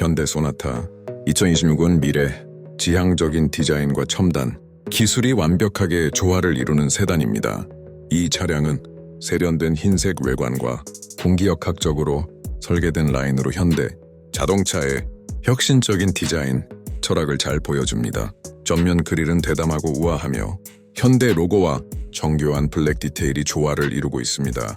현대 소나타 2026은 미래, 지향적인 디자인과 첨단, 기술이 완벽하게 조화를 이루는 세단입니다. 이 차량은 세련된 흰색 외관과 공기역학적으로 설계된 라인으로 현대 자동차의 혁신적인 디자인, 철학을 잘 보여줍니다. 전면 그릴은 대담하고 우아하며 현대 로고와 정교한 블랙 디테일이 조화를 이루고 있습니다.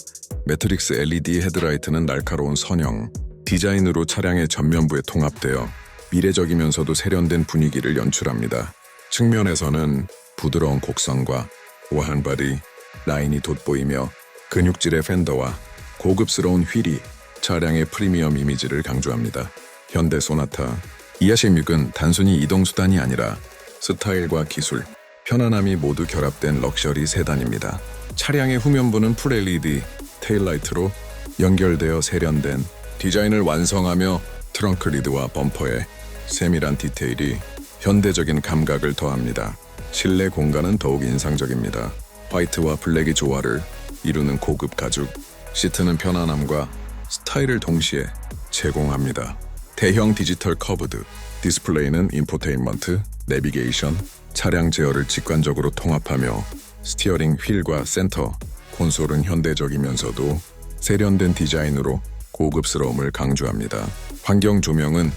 매트릭스 LED 헤드라이트는 날카로운 선형, 디자인으로 차량의 전면부에 통합되어 미래적이면서도 세련된 분위기를 연출합니다. 측면에서는 부드러운 곡선과 우아한 바디, 라인이 돋보이며 근육질의 팬더와 고급스러운 휠이 차량의 프리미엄 이미지를 강조합니다. 현대 소나타 216은 단순히 이동수단이 아니라 스타일과 기술, 편안함이 모두 결합된 럭셔리 세단입니다. 차량의 후면부는 풀 LED 테일라이트로 연결되어 세련된 디자인을 완성하며 트렁크 리드와 범퍼에 세밀한 디테일이 현대적인 감각을 더합니다. 실내 공간은 더욱 인상적입니다. 화이트와 블랙의 조화를 이루는 고급 가죽, 시트는 편안함과 스타일을 동시에 제공합니다. 대형 디지털 커브드, 디스플레이는 인포테인먼트, 내비게이션, 차량 제어를 직관적으로 통합하며 스티어링 휠과 센터, 콘솔은 현대적이면서도 세련된 디자인으로 고급스러움을 강조합니다. 환경 조명은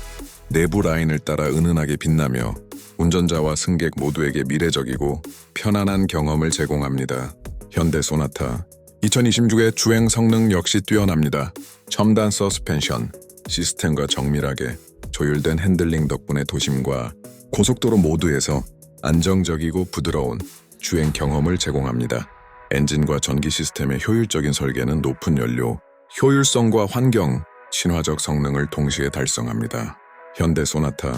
내부 라인을 따라 은은하게 빛나며 운전자와 승객 모두에게 미래적이고 편안한 경험을 제공합니다. 현대 소나타 2026의 주행 성능 역시 뛰어납니다. 첨단 서스펜션 시스템과 정밀하게 조율된 핸들링 덕분에 도심과 고속도로 모두에서 안정적이고 부드러운 주행 경험을 제공합니다. 엔진과 전기 시스템의 효율적인 설계는 높은 연료, 효율성과 환경, 친화적 성능을 동시에 달성합니다. 현대 소나타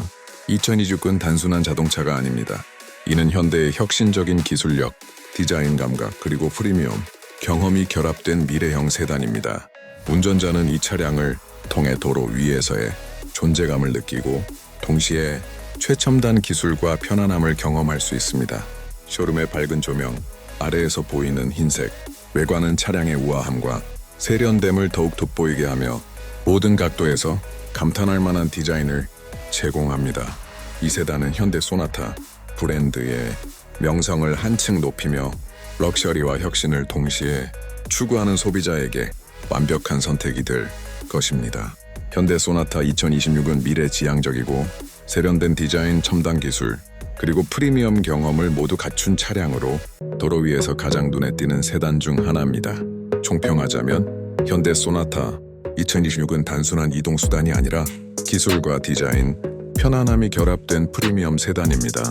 2026은 단순한 자동차가 아닙니다. 이는 현대의 혁신적인 기술력, 디자인 감각, 그리고 프리미엄, 경험이 결합된 미래형 세단입니다. 운전자는 이 차량을 통해 도로 위에서의 존재감을 느끼고 동시에 최첨단 기술과 편안함을 경험할 수 있습니다. 쇼룸의 밝은 조명, 아래에서 보이는 흰색, 외관은 차량의 우아함과 세련됨을 더욱 돋보이게 하며 모든 각도에서 감탄할 만한 디자인을 제공합니다. 이 세단은 현대 소나타 브랜드의 명성을 한층 높이며 럭셔리와 혁신을 동시에 추구하는 소비자에게 완벽한 선택이 될 것입니다. 현대 소나타 2026은 미래 지향적이고 세련된 디자인, 첨단 기술, 그리고 프리미엄 경험을 모두 갖춘 차량으로 도로 위에서 가장 눈에 띄는 세단 중 하나입니다. 총평하자면 현대 소나타 2026은 단순한 이동 수단이 아니라 기술과 디자인, 편안함이 결합된 프리미엄 세단입니다.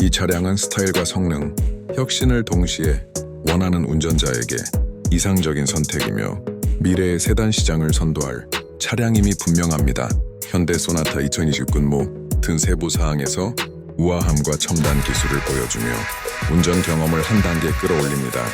이 차량은 스타일과 성능, 혁신을 동시에 원하는 운전자에게 이상적인 선택이며 미래의 세단 시장을 선도할 차량임이 분명합니다. 현대 소나타 2029 모든 세부 사항에서 우아함과 첨단 기술을 보여주며 운전 경험을 한 단계 끌어올립니다.